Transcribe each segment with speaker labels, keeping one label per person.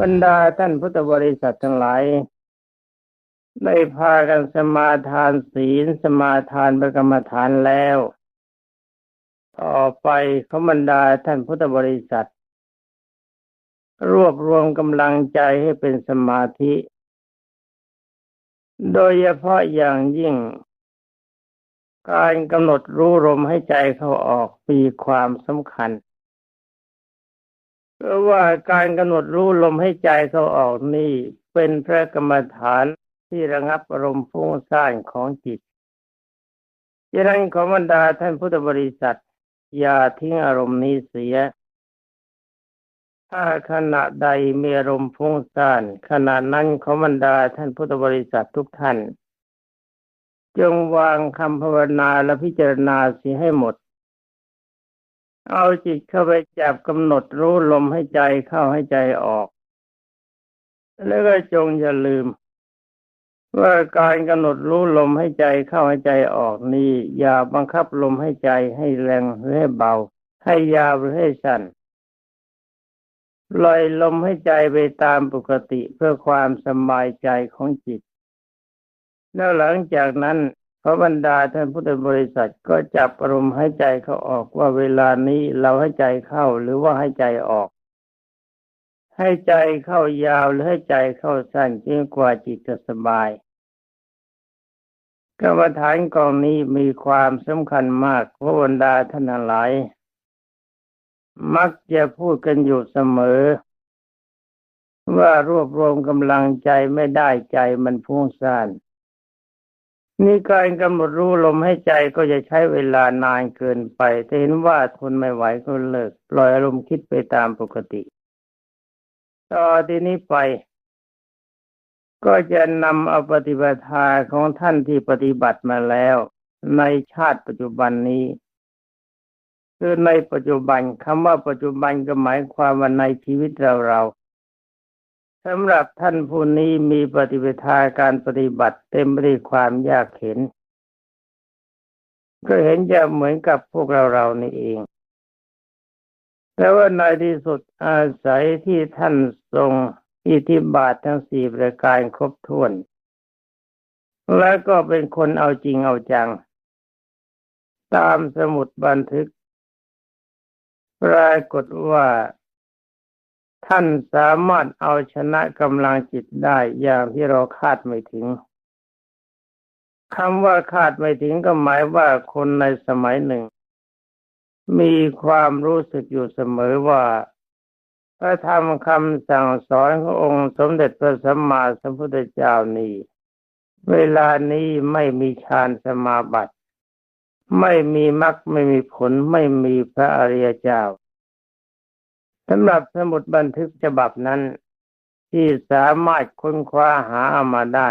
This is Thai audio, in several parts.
Speaker 1: บรรดาท่านพุทธบริษัททั้งหลายได้พากันสมาทานศีลสมาทานประกรรมฐานแล้ว ต่อไปขาบรรดาท่านพุทธบริษัท รวบรวมกำลังใจให้เป็นสมาธิ โดยเฉพาะอย่างยิ่ง การกำหนดรู้ลมให้ใจเข้าออกมีความสำคัญ เพราะว่าการกำหนดรู้ลมให้ใจเขาออกนี่เป็นพระกรรมฐานที่ระงับอารมณ์ฟุ้งซ่านของจิตดังนั้นขอบรรดาท่านพุทธบริษัท อย่าทิ้งอารมณ์นี้เสีย ถ้าขณะใดมีอารมณ์ฟุ้งซ่านขณะนั้นขอบรรดาท่านพุทธบริษัททุกท่าน จงวางคำภาวนาและพิจารณาเสียให้หมด เอาจิตเข้าไปจับกำหนดรู้ลมให้ใจเข้าให้ใจออก แล้วก็จงอย่าลืม ว่าการกำหนดรู้ลมให้ใจเข้าให้ใจออกนี้อย่าบังคับลมให้ใจให้แรงหรือให้เบา ให้ยาวหรือให้สั้นปล่อยลมให้ใจไปตามปกติเพื่อความสบายใจของจิต แล้วหลังจากนั้น พระบรรดาท่านพุทธบริษัทก็จับอารมณ์ให้ใจเขาออกว่าเวลานี้เราให้ใจเข้าหรือว่าให้ใจออก ให้ใจเข้ายาวหรือให้ใจเข้าสั้นยิ่งกว่าจิตจะสบายกรรมฐานกองนี้มีความสำคัญมากพระบรรดาท่านหลาย มักจะพูดกันอยู่เสมอ ว่ารวบรวมกำลังใจไม่ได้ใจมันพุ่งซ่าน นี่การกำหนดรู้ลมให้ใจก็จะใช้เวลานานเกินไปแต่เห็นว่าทนไม่ไหวก็เลิกปล่อยอารมณ์คิดไปตามปกติ ต่อที่นี้ไป ก็จะนำเอาปฏิบัติาของท่านที่ปฏิบัติมาแล้ว ในชาติปัจจุบันนี้ คือในปัจจุบันคำว่าปัจจุบันก็หมายความว่าในชีวิตเราเรา สำหรับท่านผู้นี้มีปฏิปทาการปฏิบัติเต็มไปด้วยความยากเข็นก็เห็นจะเหมือนกับพวกเราเรานี่เอง แต่ว่าในที่สุดอาศัยที่ท่านทรงอิทธิบาททั้งสี่ประการครบถ้วน แล้วก็เป็นคนเอาจริงเอาจัง ตามสมุดบันทึก ปรากฏว่า ท่านสามารถเอาชนะกำลังจิตได้อย่างที่เราคาดไม่ถึงคำว่าคาดไม่ถึงก็หมายว่าคนในสมัยหนึ่ง มีความรู้สึกอยู่เสมอว่าพระธรรมคำสั่งสอนขององค์สมเด็จพระสัมมาสัมพุทธเจ้านี้ เวลานี้ไม่มีฌานสมาบัติ ไม่มีมรรคไม่มีผลไม่มีพระอริยเจ้า สำหรับสมุดบันทึกฉบับนั้น ที่สามารถค้นคว้าหาามาได้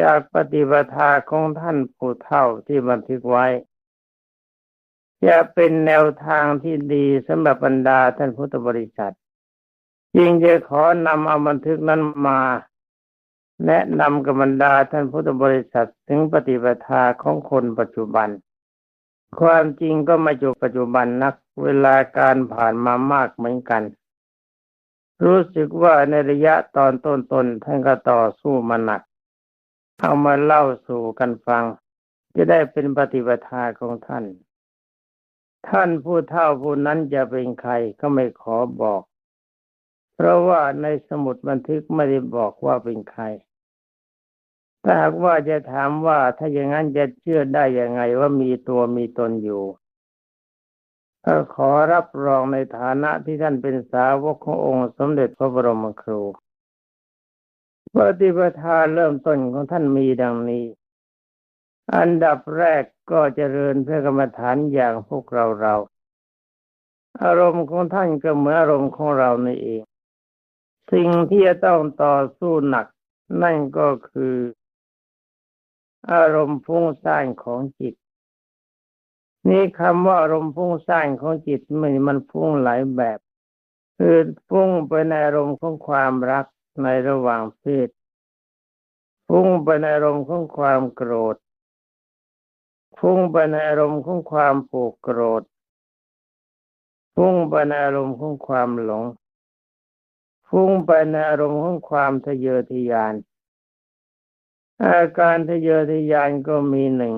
Speaker 1: จากปฏิปทาของท่านผู้เท่าที่บันทึกไว้ จะเป็นแนวทางที่ดีสำหรับบรรดาท่านพุทธบริษัทจึงจะขอนำเอาบันทึกนั้นมา แนะนำกับบรรดาท่านพุทธบริษัทถึงปฏิปทาของคนปัจจุบัน ความจริงก็มาอยู่ปัจจุบันนัก เวลาการผ่านมามากเหมือนกัน รู้สึกว่าในระยะตอนต้นๆท่านก็ต่อสู้มาหนัก เอามาเล่าสู่กันฟัง จะได้เป็นปฏิปทาของท่าน ท่านผู้เท่าผู้นั้นจะเป็นใครก็ไม่ขอบอก เพราะว่าในสมุดบันทึกไม่ได้บอกว่าเป็นใคร ถ้าหากว่าจะถามว่าถ้าอย่างนั้นจะเชื่อได้ยังไงว่ามีตัวมีตนอยู่ก็ขอรับรองในฐานะที่ท่านเป็นสาวกขององค์สมเด็จพระบรมครูปฏิปทาเริ่มต้นของท่านมีดังนี้ อันดับแรกก็จเจริญเพื่อกรรมฐานอย่างพวกเราเรา อารมณ์ของท่านก็เหมือนอารมณ์ของเราในเอง สิ่งที่จะต้องต่อสู้หนัก นั่นก็คือ อารมณ์ฟุ้งซ่านของจิต นี่คำว่าอารมณ์ฟุ้งซ่านของจิตมันมันฟุ้งหลายแบบ คือฟุ้งไปในอารมณ์ของความรักในระหว่างเพศฟุ้งไปในอารมณ์ของความโกรธฟุ้งไปในอารมณ์ของความผูกโกรธฟุ้งไปในอารมณ์ของความหลงฟุ้งไปในอารมณ์ของความทะเยอทะยาน อาการทะเยอทะยานก็มีหนึ่ง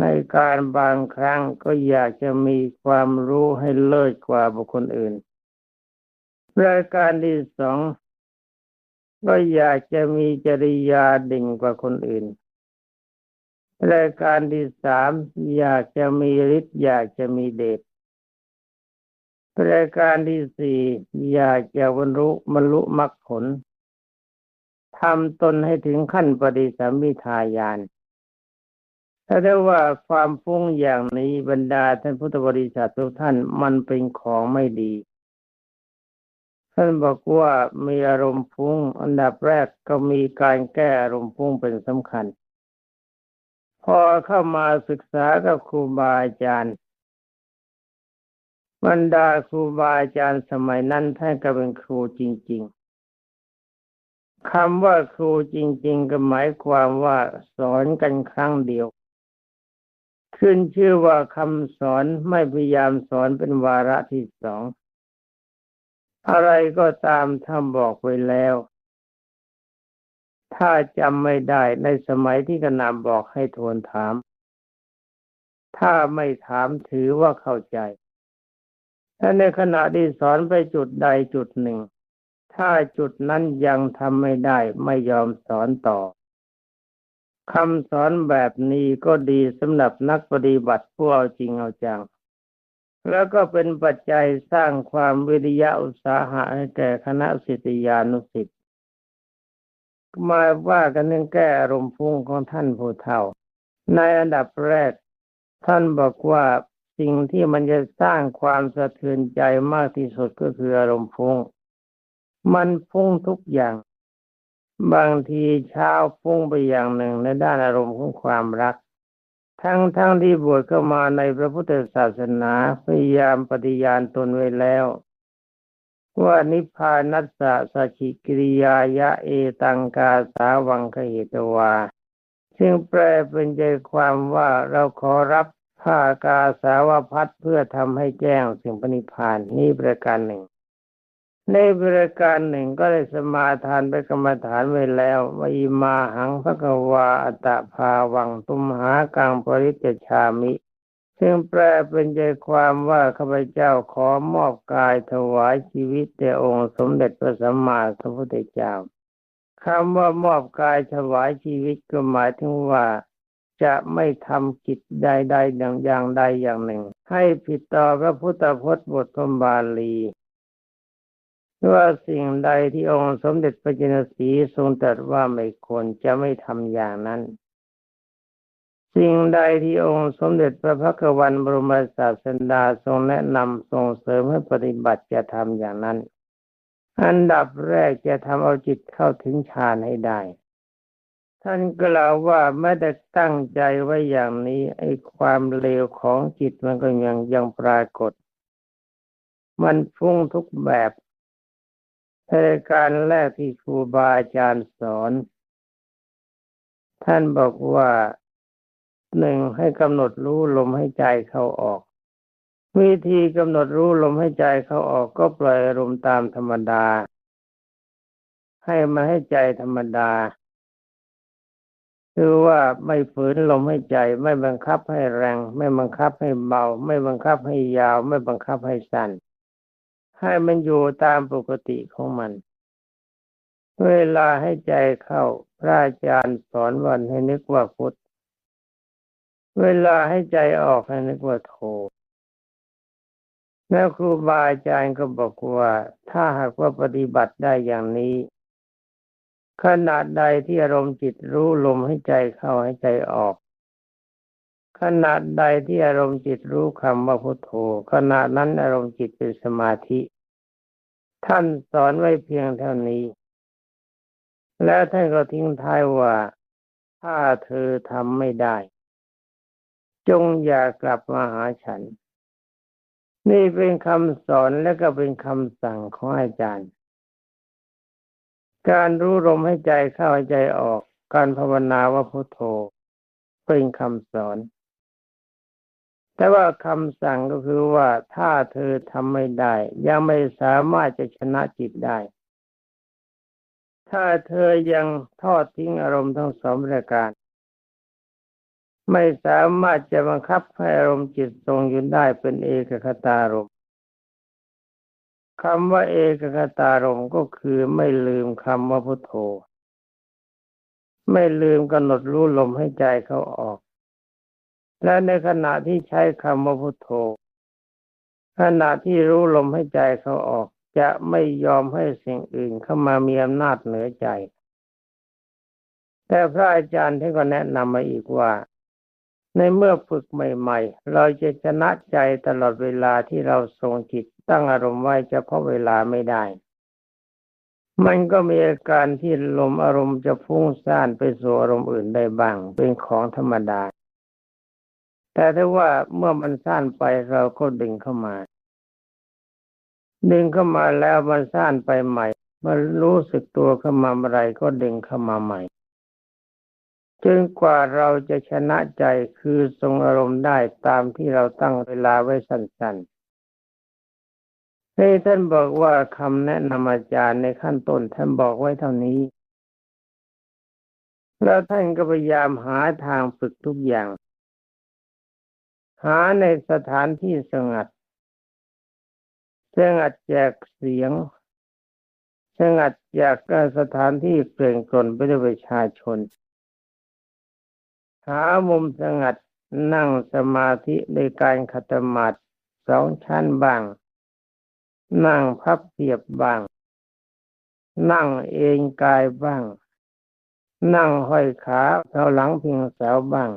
Speaker 1: ในการบางครั้งก็อยากจะมีความรู้ให้เลิศกว่าบุคคลอื่นรายการที่สองก็อยากจะมีจริยาดิ่งกว่าคนอื่นรายการที่สามอยากจะมีฤทธิ์อยากจะมีเดชรายการที่สี่อยากจะบรรลุบรรลุมรรคผล ทำตนให้ถึงขั้นปฏิสัมมิทายานถ้าได้ว่าความฟุ้งอย่างนี้บรรดาท่านพุทธบริษัททุกท่านมันเป็นของไม่ดี ท่านบอกว่ามีอารมณ์ฟุ้งอันดับแรกก็มีการแก้อารมณ์ฟุ้งเป็นสำคัญ พอเข้ามาศึกษากับครูบาอาจารย์บรรดาครูบาอาจารย์สมัยนั้นท่านก็เป็นครูจริง ๆ คำว่าครูจริง ๆ ก็หมายความว่าสอนกันครั้งเดียว ขึ้นชื่อว่าคำสอนไม่พยายามสอนเป็นวาระที่สอง อะไรก็ตามท่านบอกไว้แล้ว ถ้าจำไม่ได้ในสมัยที่กนำบอกให้ทวนถาม ถ้าไม่ถามถือว่าเข้าใจ ถ้าในขณะที่สอนไปจุดใดจุดหนึ่ง ถ้าจุดนั้นยังทำไม่ได้ไม่ยอมสอนต่อคำสอนแบบนี้ก็ดีสำหรับนักปฏิบัติผู้เอาจริงเอาจัง แล้วก็เป็นปัจจัยสร้างความวิริยะอุตสาหะให้แก่คณะสิทธิยานุสิทธิ์มาว่ากันเรื่องแก้อารมณ์ฟุ้งของท่านผู้เฒ่า ในอันดับแรก ท่านบอกว่าสิ่งที่มันจะสร้างความสะเทือนใจมากที่สุดก็คืออารมณ์ฟุ้ง มันฟุ้งทุกอย่าง บางทีเช้าฟุ้งไปอย่างหนึ่งในด้านอารมณ์ของความรัก ทั้งทั้งที่บวชเข้ามาในพระพุทธศาสนาพยายามปฏิญาณตนไว้แล้วว่านิพพานัสสะสชิกิริยายะเอตังกาสาวังคเหตวา ซึ่งแปลเป็นใจความว่าเราขอรับผ้ากาสาวพัดเพื่อทำให้แจ้งสิ่งปณิพานนี่ประการหนึ่ง ในประการหนึ่งก็ได้สมาทานไปกรรมฐานไว้แล้ววิมาหังพระกวาอัตภาวังตุมหากังปริจชามิ ซึ่งแปลเป็นใจความว่าข้าพเจ้าขอมอบกายถวายชีวิตแด่องค์สมเด็จพระสัมมาสัมพุทธเจ้าคำว่ามอบกายถวายชีวิตก็หมายถึงว่าจะไม่ทำกิจใดๆอย่างใดอย่างหนึ่ง ให้ผิดต่อพระพุทธพจน์บทพมบาลี ว่าสิ่งใดที่องค์สมเด็จพระจินสีทรงตรัสว่าไม่ควรจะไม่ทำอย่างนั้น สิ่งใดที่องค์สมเด็จพระพักวันบรมศาสดาทรงแนะนำทรงเสริมให้ปฏิบัติจะทำอย่างนั้น อันดับแรกจะทำเอาจิตเข้าถึงฌานให้ได้ ท่านกล่าวว่าไม่ได้ตั้งใจไว้อย่างนี้ไอ้ความเลวของจิตมันก็ยังยังปรากฏมันฟุ้งทุกแบบ ในการแรกที่ครูบาอาจารย์สอน ท่านบอกว่าหนึ่งให้กำหนดรู้ลมให้ใจเข้าออก วิธีกำหนดรู้ลมให้ใจเข้าออกก็ปล่อยอารมตามธรรมดา ให้มาให้ใจธรรมดา คือว่าไม่ฝืนลมให้ใจ ไม่บังคับให้แรง ไม่บังคับให้เบา ไม่บังคับให้ยาว ไม่บังคับให้สั้น ให้มันอยู่ตามปกติของมัน เวลาให้ใจเข้า พระอาจารย์สอนวันให้นึกว่าพุทธ เวลาให้ใจออกให้นึกว่าโทแล้วครูบาอาจารย์ก็บอกว่า ถ้าหากว่าปฏิบัติได้อย่างนี้ ขนาดใดที่อารมณ์จิตรู้ลมให้ใจเข้าให้ใจออก ขนาดใดที่อารมณ์จิตรู้คำว่าพุทโธขณะนั้นอารมณ์จิตเป็นสมาธิ ท่านสอนไว้เพียงเท่านี้ แล้วท่านก็ทิ้งท้ายว่า ถ้าเธอทำไม่ได้ จงอย่ากลับมาหาฉัน นี่เป็นคำสอนและก็เป็นคำสั่งของอาจารย์ การรู้ลมให้ใจเข้าใจออก การภาวนาว่าพุทโธเป็นคำสอน แต่ว่าคำสั่งก็คือว่าถ้าเธอทำไม่ได้ ยังไม่สามารถจะชนะจิตได้ ถ้าเธอยังทอดทิ้งอารมณ์ทั้งสองประการ ไม่สามารถจะบังคับให้อารมณ์จิตทรงอยู่ได้เป็นเอกคตารมคำว่าเอกคตารมก็คือไม่ลืมคำว่าพุทโธ ไม่ลืมกำหนดรู้ลมให้ใจเขาออก และในขณะที่ใช้คำว่าพุทโธ ขณะที่รู้ลมให้ใจเขาออก จะไม่ยอมให้สิ่งอื่นเข้ามามีอำนาจเหนือใจ แต่พระอาจารย์ท่านก็แนะนำมาอีกว่า ในเมื่อฝึกใหม่ๆ เราจะชนะใจตลอดเวลาที่เราทรงจิตตั้งอารมณ์ไว้เฉพาะเวลาไม่ได้ มันก็มีอาการที่ลมอารมณ์จะฟุ้งซ่านไปสู่อารมณ์อื่นได้บ้าง เป็นของธรรมดา แต่ถ้าว่าเมื่อมันสั้นไปเราก็ดึงเข้ามา ดึงเข้ามาแล้วมันสั้นไปใหม่มันรู้สึกตัวเข้ามาเมื่อไรก็ดึงเข้ามาใหม่จนกว่าเราจะชนะใจคือทรงอารมณ์ได้ตามที่เราตั้งเวลาไว้สั้นๆให้ท่านบอกว่าคำแนะนำอาจารย์ในขั้นต้นท่านบอกไว้เท่านี้ แล้วท่านก็พยายามหาทางฝึกทุกอย่าง หาในสถานที่สงัดสงัดจากเสียงสงัดจากสถานที่เปล่งกลนไปด้วยประชาชน หามุมสงัดนั่งสมาธิในการขัตมัดสองชั้นบ้าง นั่งพับเพียบบ้าง นั่งเองกายบ้าง นั่งห้อยขาเท้าหลังพิงเสาบ้าง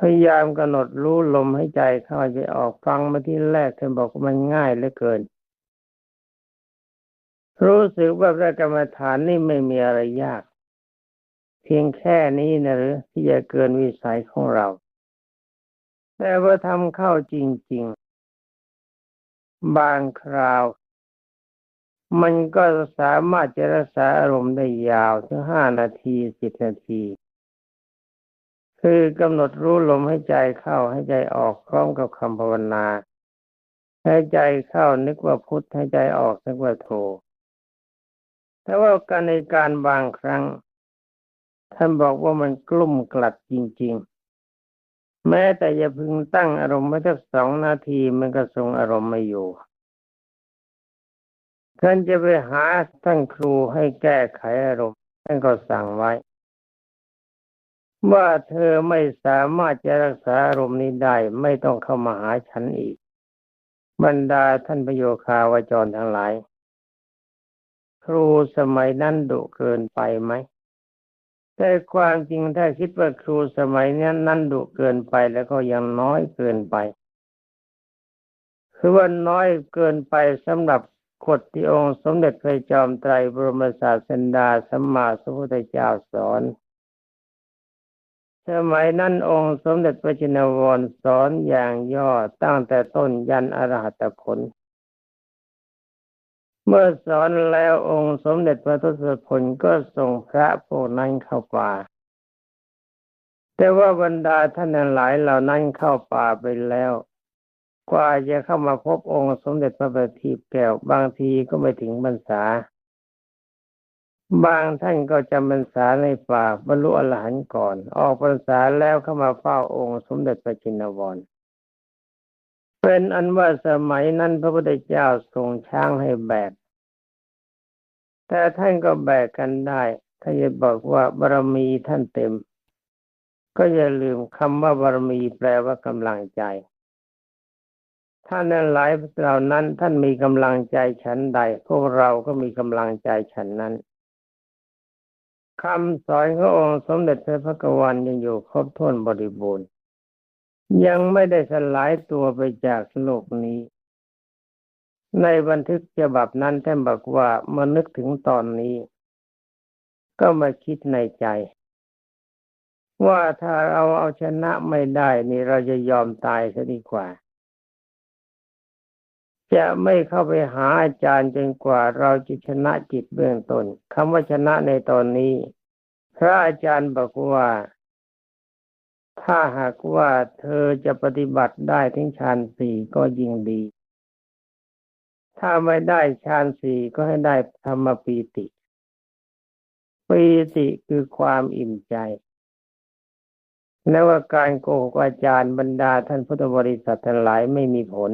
Speaker 1: พยายามกำหนดรู้ลมให้ใจเข้าใจออกฟังมาที่แรกท่านบอกมันง่ายเหลือเกิน รู้สึกว่าพระกรรมฐานนี่ไม่มีอะไรยาก เพียงแค่นี้นะหรือที่จะเกินวิสัยของเรา แต่ว่าทำเข้าจริง ๆ บางคราว มันก็สามารถจะรักษาอารมณ์ได้ยาวถึงห้านาทีสิบนาที คือกำหนดรู้ลมให้ใจเข้าให้ใจออกพร้อมกับคำภาวนาให้ใจเข้านึกว่าพุทธให้ใจออกนึกว่าโทแต่ว่าการในการบางครั้ง ท่านบอกว่ามันกลุ่มกลัดจริง ๆ แม้แต่อย่าพึงตั้งอารมณ์ไว้สักสองนาทีมันก็ทรงอารมณ์ไม่อยู่ท่านจะไปหาท่านครูให้แก้ไขอารมณ์ท่านก็สั่งไว้ ว่าเธอไม่สามารถจะรักษาอารมณ์นี้ได้ไม่ต้องเข้ามาหาฉันอีก บรรดาท่านประโยคาวจรทั้งหลาย ครูสมัยนั้นดุเกินไปไหมแต่ความจริงถ้าคิดว่าครูสมัยนี้นั้นดุเกินไปแล้วก็ยังน้อยเกินไป คือว่าน้อยเกินไปสำหรับกฎที่องค์สมเด็จพระจอมไตรบรมศาสดาสัมมาสัมพุทธเจ้าสอน สมัยนั้นองค์สมเด็จพระจินวรสอนอย่างย่อตั้งแต่ต้นยันอรหัตผล เมื่อสอนแล้วองค์สมเด็จพระทศพลก็ส่งพระพวกนั้นเข้าป่า แต่ว่าบรรดาท่านหลายเหล่านั้นเข้าป่าไปแล้ว กว่าจะเข้ามาพบองค์สมเด็จพระบัณฑิตแก้วบางทีก็ไม่ถึงบรรษา บางท่านก็จำพรรษาในป่าบรรลุอรหันต์ก่อน ออกพรรษาแล้วเข้ามาเฝ้าองค์ สมเด็จพระจินวรเป็นอันว่าสมัยนั้นพระพุทธเจ้าทรงช้างให้แบก แต่ท่านก็แบกกันได้ถ้าจะบอกว่าบารมีท่านเต็ม ก็อย่าลืมคำว่าบารมีแปลว่ากำลังใจท่านนั้นหลายเหล่านั้นท่านมีกำลังใจฉันใด พวกเราก็มีกำลังใจฉันนั้น คำสอนขององค์สมเด็จพระพักวันยังอยู่ครบถ้วนบริบูรณ์ ยังไม่ได้สลายตัวไปจากโลกนี้ ในบันทึกฉบับนั้นท่านบอกว่าเมื่อนึกถึงตอนนี้ ก็มาคิดในใจ ว่าถ้าเราเอาชนะไม่ได้นี่เราจะยอมตายซะดีกว่า จะไม่เข้าไปหาอาจารย์จนกว่าเราจะชนะจิตเบื้องตน้นคำว่าชนะในตอนนี้ พระอาจารย์บอกว่า ถ้าหากว่าเธอจะปฏิบัติได้ถึงฌานสี่ก็ยิ่งดี ถ้าไม่ได้ฌานสี่ก็ให้ได้ธรรมปีติปีติคือความอิ่มใจและว่าการโกหกอาจารย์บรรดาท่านพุทธบริษัททั้งหลายไม่มีผล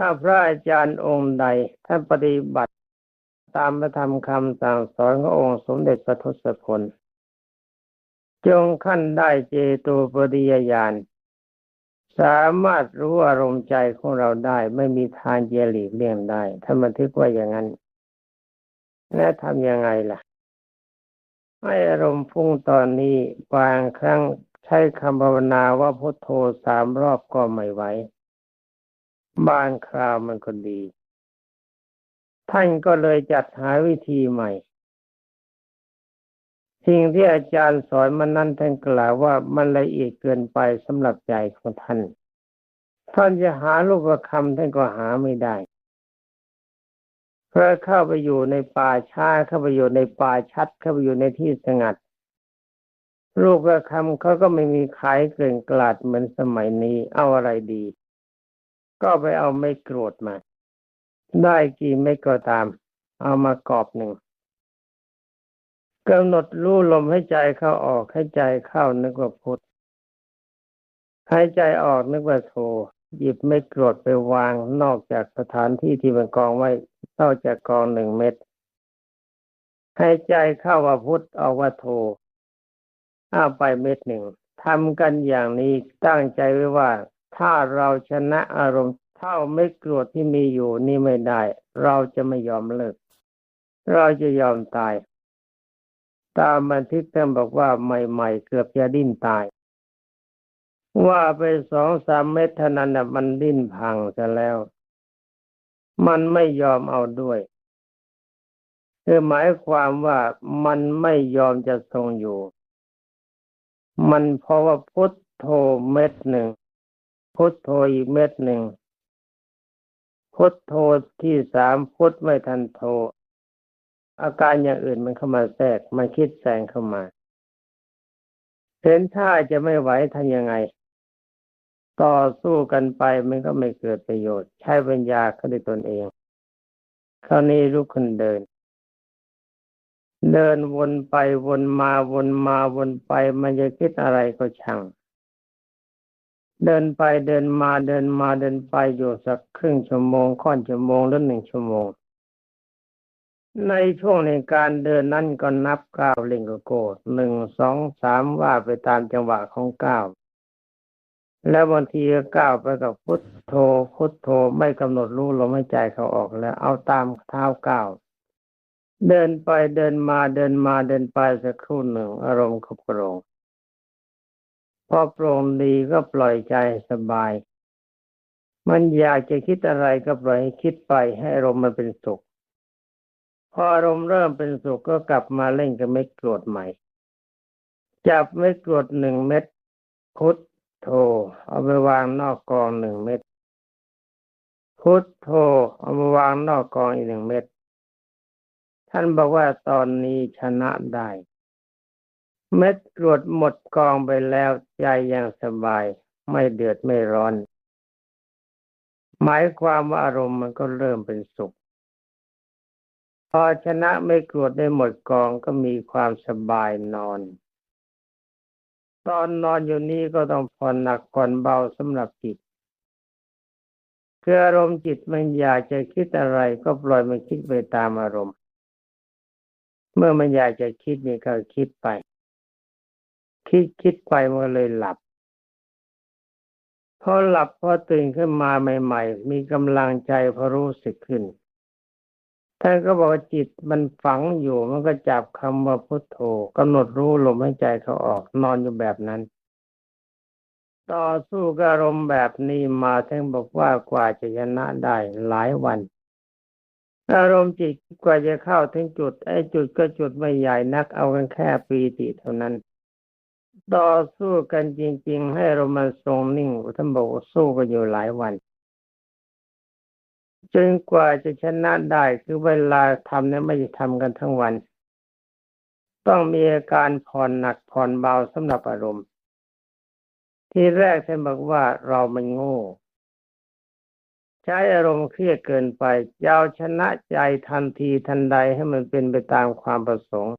Speaker 1: ถ้าพระอาจารย์องค์ใดท่านปฏิบัติตามพระธรรมคำสั่งสอนขององค์สมเด็จพระทศพลจงขั้นได้เจโตปริยญาณสามารถรู้อารมณ์ใจของเราได้ ไม่มีทางเจลีกเลี่ยงได้ถ้าบันทึกว่าอย่างนั้น และทำยังไงล่ะ ให้อารมณ์ฟุ้งตอนนี้บางครั้งใช้คำภาวนาว่าพุทโธสามรอบก็ไม่ไหว บางคราวมันก็ดี ท่านก็เลยจัดหาวิธีใหม่ สิ่งที่อาจารย์สอนมันนั้นท่านกล่าวว่ามันละเอียดเกินไปสำหรับใจของท่าน ท่านจะหาลูกประคำท่านก็หาไม่ได้เพราะเข้าไปอยู่ในป่าช้าเข้าไปอยู่ในป่าชัด เข้าไปอยู่ในที่สงัดลูกประคำเขาก็ไม่มีขายเกลื่อนกลาดเหมือนสมัยนี้เอาอะไรดี ก็ไปเอาไม่โกรธมา ได้กี่ไม่ก็ตาม เอามากอบหนึ่งกำหนดรู้ลมให้ใจเข้าออกให้ใจเข้านึกว่าพุทธให้ใจออกนึกว่าโทหยิบไม่โกรธไปวางนอกจากสถานที่ที่มันกองไว้นอกจากกองหนึ่งเม็ดให้ใจเข้าว่าพุทธออกว่าโทเอาไปเม็ดหนึ่งทำกันอย่างนี้ตั้งใจไว้ว่า ถ้าเราชนะอารมณ์เท่าไม่โกรธที่มีอยู่นี่ไม่ได้ เราจะไม่ยอมเลิก เราจะยอมตาย ตามบันทึกท่านบอกว่าใหม่ๆเกือบจะดิ้นตาย ว่าไปสองสามเม็ดเท่านั้นน่ะมันดิ้นพังซะแล้ว มันไม่ยอมเอาด้วยคือหมายความว่ามันไม่ยอมจะทรงอยู่ มันเพราะว่าพุทโธเม็ดหนึ่ง พุทโธอีกเม็ดหนึ่ง พุทโธที่สามพุทไม่ทันโธอาการอย่างอื่นมันเข้ามาแทรกมันคิดแซงเข้ามาเห็นถ้าจะไม่ไหวทำยังไง ต่อสู้กันไปมันก็ไม่เกิดประโยชน์ ใช้ปัญญาเขาด้วยตนเอง คราวนี้ลุกขึ้นเดิน เดินวนไปวนมาวนมาวนไป มันจะคิดอะไรก็ช่าง เดินไปเดินมาเดินมาเดินไปอยู่สักครึ่งชั่วโมงค่อนชั่วโมงหรือหนึ่งชั่วโมง ในช่วงในการเดินนั่นก็นับก้าวเล่งก็โกดหนึ่งสองสามว่าไปตามจังหวะของก้าวแล้วบางทีก็ก้าวไปกับพุทโธพุทโธไม่กำหนดรู้ลมหายใจเขาออกแล้ว เอาตามเท้าก้าวเดินไปเดินมาเดินมาเดินไปสักครู่หนึ่ง อารมณ์ก็โปร่ง พอโปร่งดีก็ปล่อยใจสบาย มันอยากจะคิดอะไรก็ปล่อยให้คิดไปให้อารมณ์มันเป็นสุข พออารมณ์เริ่มเป็นสุขก็กลับมาเล่นกับเม็ดกรดใหม่ จับเม็ดกรดหนึ่งเม็ดพุทโธเอาไปวางนอกกองหนึ่งเม็ดพุทโธเอาไปวางนอกกองอีกหนึ่งเม็ดท่านบอกว่าตอนนี้ชนะได้ เม็ดกรดหมดกองไปแล้วใจยังสบาย ไม่เดือดไม่ร้อน หมายความว่าอารมณ์มันก็เริ่มเป็นสุข พอชนะไม่กรวดได้หมดกองก็มีความสบายนอน ตอนนอนอยู่นี้ก็ต้องผ่อนหนักผ่อนเบาสำหรับจิตคืออารมณ์จิตมันอยากจะคิดอะไรก็ปล่อยมันคิดไปตามอารมณ์ เมื่อมันอยากจะคิดนี่ก็คิดไป คิดคิดไปมันเลยหลับ พอหลับพอตื่นขึ้นมาใหม่ ๆ มีกำลังใจพอรู้สึกขึ้นท่านก็บอกจิตมันฝังอยู่มันก็จับคำว่าพุทโธกำหนดรู้ลมหายใจเขาออกนอนอยู่แบบนั้น ต่อสู้กับอารมณ์แบบนี้มาท่านบอกว่ากว่าจะชนะได้หลายวันอารมณ์จิตกว่าจะเข้าถึงจุดไอ้จุดก็จุดไม่ใหญ่นักเอากันแค่ปีติเท่านั้น ต่อสู้กันจริง ๆ ให้เรามาทรงนิ่งท่านบอกสู้กันอยู่หลายวันจนกว่าจะชนะได้คือเวลาทำเนี่ยไม่ได้ทำกันทั้งวัน ต้องมีอาการผ่อนหนักผ่อนเบาสำหรับอารมณ์ ที่แรกท่านบอกว่าเรามันโง่ ใช้อารมณ์เครียดเกินไปยาวชนะใจทันทีทันใดให้มันเป็นไปตามความประสงค์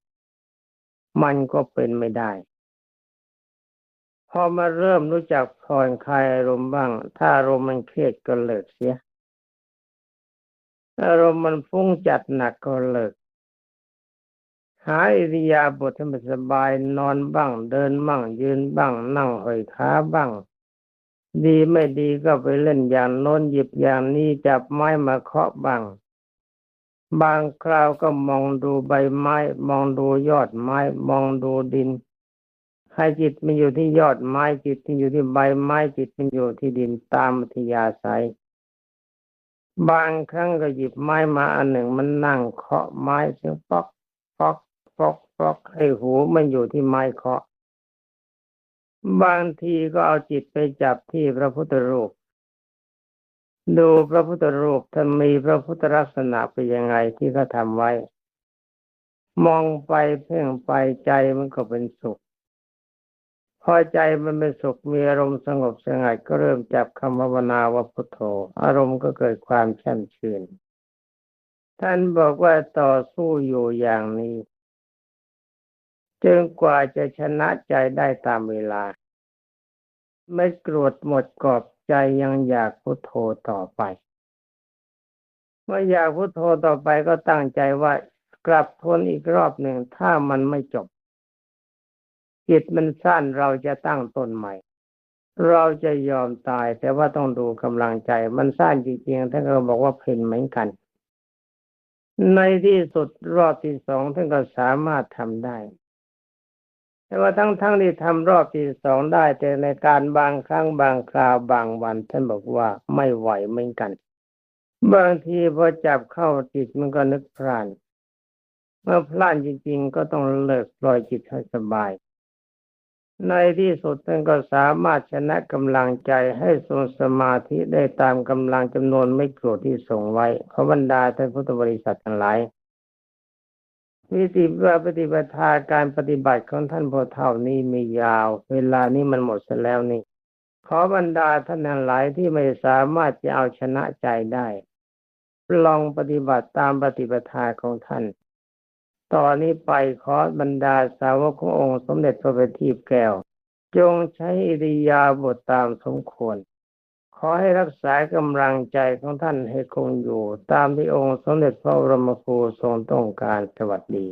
Speaker 1: มันก็เป็นไม่ได้ พอมาเริ่มรู้จักผ่อนคลายอารมณ์บ้าง ถ้าอารมณ์มันเครียดก็เลิกเสียอารมณ์มันฟุ้งจัดหนักก็เลิกหาอิริยาบถให้มันสบายนอนบ้าง เดินบ้าง ยืนบ้าง นั่งห้อยขาบ้าง ดีไม่ดีก็ไปเล่นอย่างโน้นหยิบอย่างนี้จับไม้มาเคาะบ้าง บางคราวก็มองดูใบไม้ มองดูยอดไม้ มองดูดิน ให้จิตมันอยู่ที่ยอดไม้จิตมันอยู่ที่ใบไม้จิตมันอยู่ที่ดินตามอัธยาศัยบางครั้งก็หยิบไม้มาอันหนึ่งมันนั่งเคาะไม้เสียงป๊อกป๊อกป๊อกป๊อกให้หูมันอยู่ที่ไม้เคาะ บางทีก็เอาจิตไปจับที่พระพุทธรูป ดูพระพุทธรูปท่านมีพระพุทธลักษณะเป็นยังไงที่เขาทำไว้ มองไปเพ่งไปใจมันก็เป็นสุข พอใจมันเป็นสุขมีอารมณ์สงบสงัดก็เริ่มจับคำภาวนาว่าพุทโธ อารมณ์ก็เกิดความแช่มชื่น ท่านบอกว่าต่อสู้อยู่อย่างนี้จนกว่าจะชนะใจได้ตามเวลา ไม่โกรธหมดกรอบใจยังอยากพุโทโธต่อไป เมื่ออยากพุโทโธต่อไปก็ตั้งใจว่ากลับทนอีกรอบหนึ่งถ้ามันไม่จบ จิตมันสั้นเราจะตั้งต้นใหม่ เราจะยอมตายแต่ว่าต้องดูกำลังใจ มันสั้นจริงๆท่านก็บอกว่าเพนเหมือนกัน ในที่สุดรอบที่สองท่านก็สามารถทำได้ แต่ว่าทั้งๆทที่ทำรอบที่สองได้ แต่ในการบางครั้งบางคราวบางวัน ท่านบอกว่าไม่ไหวเหมือนกัน บางทีพอจับเข้าจิตมันก็นึกพลานเมื่อพลานจริง ๆ ก็ต้องเลิกปล่อยจิตให้สบาย ในที่สุดท่านก็สามารถชนะกำลังใจให้ทรงสมาธิได้ตามกำลังจำนวนไม่โกรธที่ส่งไว้ขอบรรดาท่านพุทธบริษัททั้งหลายวิธีว่าปฏิบัติการปฏิบัติของท่านพอเท่านี้ม่ยาว เวลานี้มันหมดเสียแล้วนี่ ขอบรรดาท่านทั้งหลายที่ไม่สามารถจะเอาชนะใจได้ ลองปฏิบัติตามปฏิบัติของท่าน ตอนนี้ไปขอบรรดาสาวกขององค์สมเด็จพระบัณฑิตแก้ว จงใช้อิริยาบถตามสมควร ขอให้รักษากำลังใจของท่านให้คงอยู่ ตามที่องค์สมเด็จพระบรมครูทรงต้องการสวัสดี